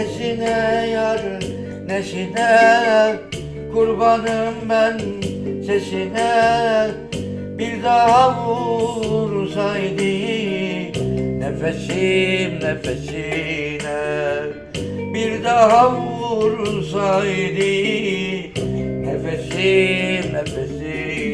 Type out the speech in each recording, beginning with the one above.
Neşine yar neşine Kurbanım ben? Sesine Bir daha vursaydı Nefesim nefesine Bir daha vursaydı Nefesim nefesine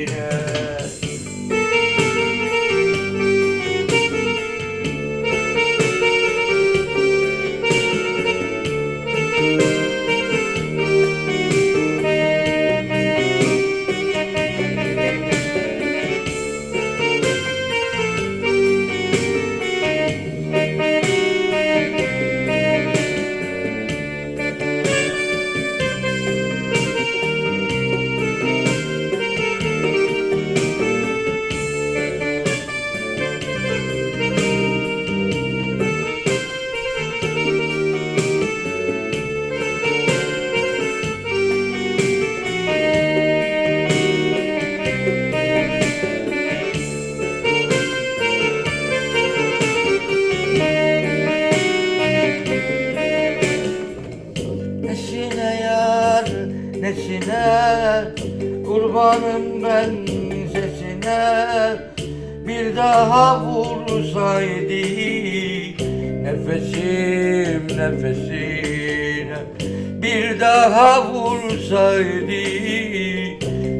neşine Kurbanım ben sesine. Bir daha vursaydı Nefesim nefesine. Bir daha vursaydı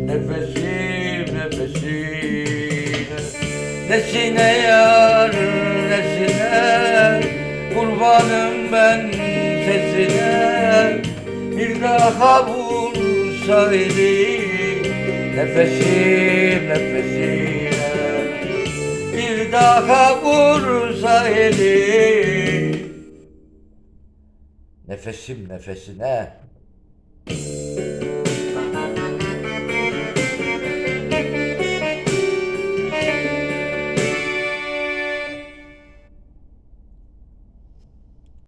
Nefesim nefesine. Nesine yar nesine? Kurbanım ben sesine Daha vursaydı Nefesim nefesine Bir daha vursaydı Nefesim nefesine